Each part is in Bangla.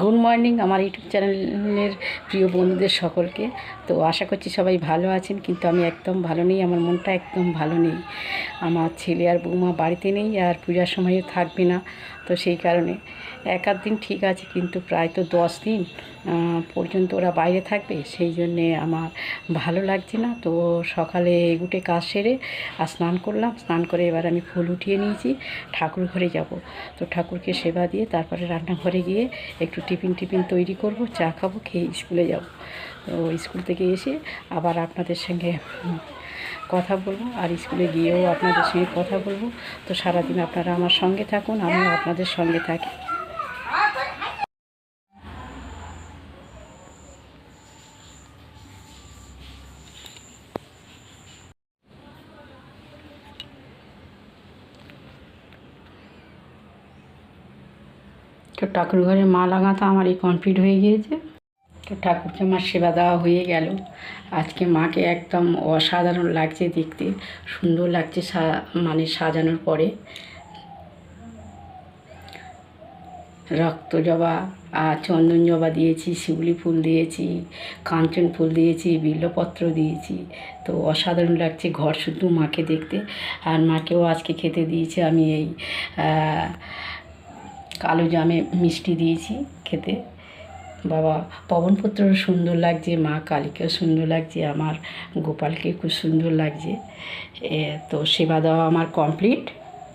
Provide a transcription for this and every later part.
গুড মর্নিং আমার ইউটিউব চ্যানেলের প্রিয় বন্ধুদের সকলকে। তো আশা করছি সবাই ভালো আছেন, কিন্তু আমি একদম ভালো নেই, আমার মনটা একদম ভালো নেই। আমার ছেলে আর বৌমা বাড়িতে নেই আর পূজার সময়ও থাকবে না। তো সেই কারণে এক আধ দিন ঠিক আছে, কিন্তু প্রায় তো দশ দিন পর্যন্ত ওরা বাইরে থাকবে, সেই জন্যে আমার ভালো লাগছে না। তো সকালে উঠে কাজ সেরে, আর স্নান করলাম, স্নান করে এবার আমি ফুল উঠিয়ে নিয়েছি, ঠাকুর ঘরে যাব। তো ঠাকুরকে সেবা দিয়ে তারপরে রান্নাঘরে গিয়ে একটু টিফিন টিফিন তৈরি করব, চা খাব, খেয়ে স্কুলে যাব। তো স্কুল থেকে এসে আবার আপনাদের সঙ্গে কথা বলব আর স্কুলে গিয়েও আপনাদের সঙ্গে কথা বলব। তো সারাদিন আপনারা আমার সঙ্গে থাকুন, আমিও আপনাদের সঙ্গে থাকি। তো ঠাকুর ঘরে মা লাগাতো আমার এই কমপ্লিট হয়ে গিয়েছে। তো ঠাকুরকে আমার সেবা দেওয়া হয়ে গেল। আজকে মাকে একদম অসাধারণ লাগছে দেখতে, সুন্দর লাগছে মানে সাজানোর পরে। রক্ত জবা আর চন্দন জবা দিয়েছি, শিউলি ফুল দিয়েছি, কাঞ্চন ফুল দিয়েছি, বিল্লপত্র দিয়েছি। তো অসাধারণ লাগছে ঘর শুদ্ধ মাকে দেখতে। আর মাকেও আজকে খেতে দিয়েছি আমি এই কালো জামে মিষ্টি দিয়েছি খেতে। বাবা পবনপুত্রও সুন্দর লাগছে, মা কালীকেও সুন্দর লাগছে, আমার গোপালকে খুব সুন্দর লাগছে। তো সেবা দেওয়া আমার কমপ্লিট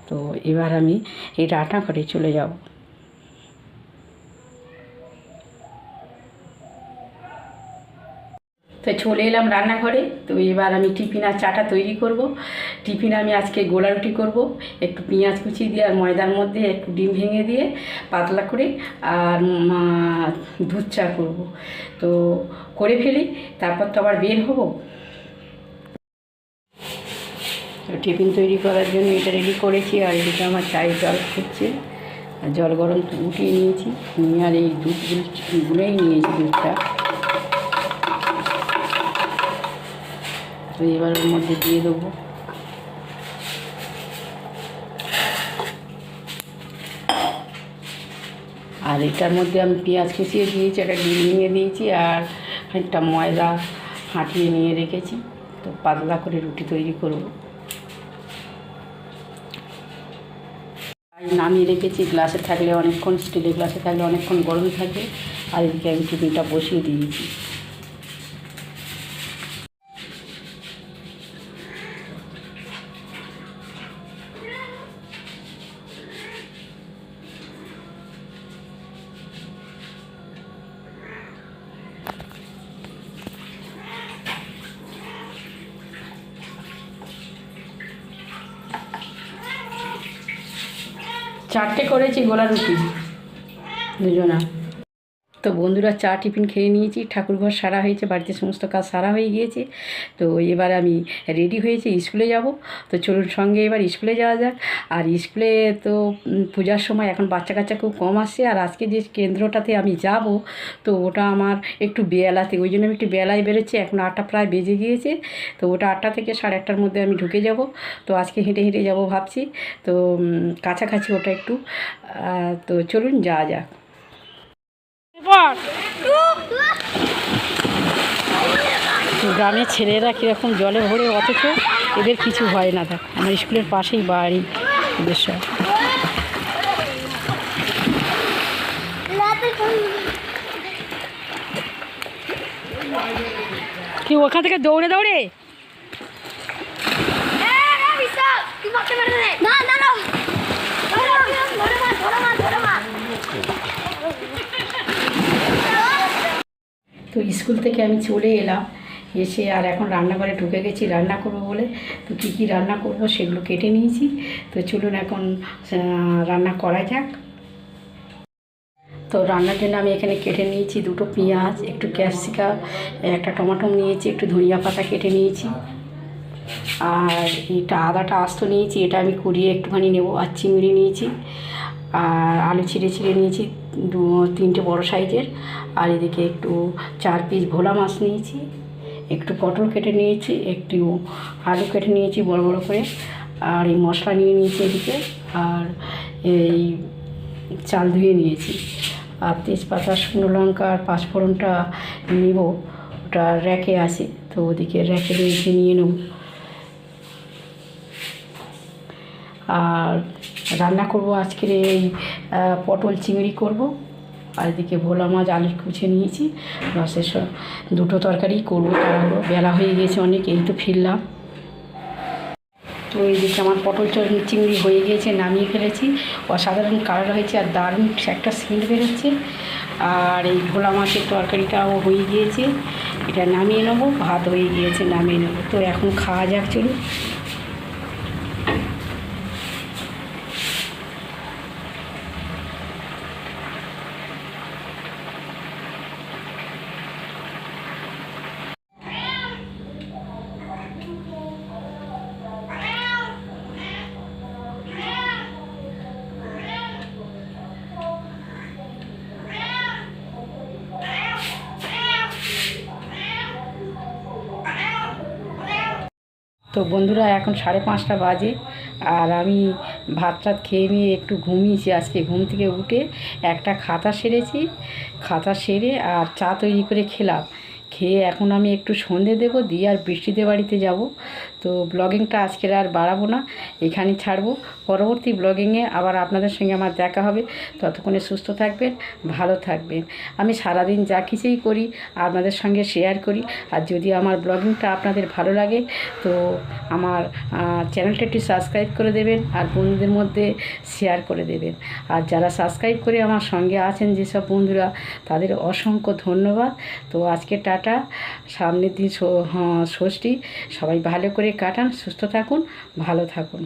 তো এবার আমি এই রান্না করে চলে যাব। তো চলে এলাম রান্নাঘরে। তো এবার আমি টিফিন আর চাটা তৈরি করব। টিফিন আমি আজকে গোলা রুটি করব, একটু পেঁয়াজ কুচি দিয়ে আর ময়দার মধ্যে একটু ডিম ভেঙে দিয়ে পাতলা করে আর দুধ চা করব। তো করে ফেলি, তারপর তো আবার বের হব। টিফিন তৈরি করার জন্য এটা রেডি করেছি আর এদিকে আমার চায়ের জল ফুটছে। আর জল গরম উঠিয়ে নিয়েছি। নিয়ে আর এই দুধ গুলেই নিয়েছি দুধটা। তো এবার ওর মধ্যে দিয়ে দেবো। আর এটার মধ্যে আমি পেঁয়াজ কুচিয়ে দিয়েছি, একটা ডিম নিয়ে দিয়েছি আর একটা ময়দা হাঁটিয়ে নিয়ে রেখেছি। তো পাতলা করে রুটি তৈরি করব। নামিয়ে রেখেছি, গ্লাসে থাকলে অনেকক্ষণ, স্টিলের গ্লাসে থাকলে অনেকক্ষণ গরম থাকে। আর এদিকে আমি টিফিনটা বসিয়ে দিয়েছি। চারটে করেছি গোলা রুটি দুজনা। তো বন্ধুরা চা টিফিন খেয়ে নিয়েছি ঠাকুরঘর সারা হয়েছে, বাড়িতে সমস্ত কাজ সারা হয়ে গিয়েছে। তো এবার আমি রেডি হয়েছি, স্কুলে যাব। তো চলুন সঙ্গে এবার স্কুলে যাওয়া যাক। আর স্কুলে তো পূজার সময় এখন বাচ্চা কাচ্চা খুব কম আসছে। আর আজকে যে কেন্দ্রটাতে আমি যাব, তো ওটা আমার একটু বেলাতে, ওই জন্য আমি একটু বেলায় বেরোচ্ছি। এখন আটটা প্রায় বেজে গিয়েছে। তো ওটা আটটা থেকে সাড়ে আটটার মধ্যে আমি ঢুকে যাব। তো আজকে হেঁটে হেঁটে যাব ভাবছি। তো কাছাকাছি ওটা একটু। তো চলুন যাওয়া যাক। গ্রামের ছেলেরা কীরকম জলে ভরে অথচ এদের কিছু হয় না, দেখ। আমার স্কুলের পাশেই বাড়ি, এদের সব। কি, ওখান থেকে দৌড়ে দৌড়ে না দাঁড়াও ধরো ধরো মা ধরো মা ধরো মা তো স্কুল থেকে আমি চলে এলাম। এসে আর এখন রান্নাঘরে ঢুকে গেছি, রান্না করব বলে। তো কী কী রান্না করব সেগুলো কেটে নিয়েছি। তো চলুন এখন রান্না করা যাক। তো রান্নার জন্য আমি এখানে কেটে নিয়েছি দুটো পেঁয়াজ, একটু ক্যাপসিকাম, একটা টমাটো নিয়েছি, একটু ধনিয়া পাতা কেটে নিয়েছি। আর এটা আদাটা আস্ত নিয়েছি, এটা আমি কুড়িয়ে একটুখানি নেব, আর চিংড়ি নিয়েছি, আর আলু ছিঁড়ে ছিঁড়ে নিয়েছি। দু, তিনটে বড় সাইজের। আর এদিকে একটু চার পিস ভোলা মাছ নিয়েছি, একটু পটল কেটে নিয়েছি, একটু আলু কেটে নিয়েছি বড় বড় করে। আর এই মশলা নিয়ে নিয়েছি এদিকে, আর এই চাল ধুয়ে নিয়েছি। আর তেজপাতা, শুকনো লঙ্কা আর পাঁচফোড়নটা নেব, ওটা র্যাকে আছে, তো ওদিকে র্যাকে রেখে নিয়ে নেব। আর রান্না করব আজকের এই পটল চিংড়ি করব। আর এদিকে ভোলা মাছ আলু কুচে নিয়েছি। রসের দুটো তরকারি করব তাড়াহুড়ো বেলা হয়ে গেছে অনেক, এই তো ফিরলাম। তো এই এইদিকে আমার পটল চিংড়ি হয়ে গিয়েছে নামিয়ে ফেলেছি। অসাধারণ কালার হয়েছে আর দারুণ একটা স্মেল বেরোচ্ছে। আর এই ভোলা মাছের তরকারিটাও হয়ে গিয়েছে। এটা নামিয়ে নেব, ভাত হয়ে গিয়েছে, নামিয়ে নেব। তো এখন খাওয়া যাক, চলুন। তো বন্ধুরা এখন সাড়ে পাঁচটা বাজে আর আমি ভাত টাত খেয়ে নিয়ে একটু ঘুমিয়েছি। আজকে ঘুম থেকে উঠে একটা খাতা সেরেছি, খাতা সেরে আর চা তৈরি করে খেলাম। খেয়ে এখন আমি একটু সন্ধে দেবো, দিয়ে আর বৃষ্টিতে বাড়িতে যাব। তো ব্লগিংটা আজকের আর বাড়াবো না, এখানেই ছাড়বো। পরবর্তী ব্লগিংয়ে আবার আপনাদের সঙ্গে আমার দেখা হবে। ততক্ষণে সুস্থ থাকবেন, ভালো থাকবেন। আমি সারাদিন যা কিছুই করি, আপনাদের সঙ্গে শেয়ার করি। আর যদি আমার ব্লগিংটা আপনাদের ভালো লাগে, তো আমার চ্যানেলটা একটু সাবস্ক্রাইব করে দেবেন আর বন্ধুদের মধ্যে শেয়ার করে দেবেন। আর যারা সাবস্ক্রাইব করে আমার সঙ্গে আছেন, যেসব বন্ধুরা, তাদের অসংখ্য ধন্যবাদ। তো আজকে টাটা। সামনের দিন ষষ্ঠী। সবাই ভালো করে কাটান সুস্থ থাকুন ভালো থাকুন।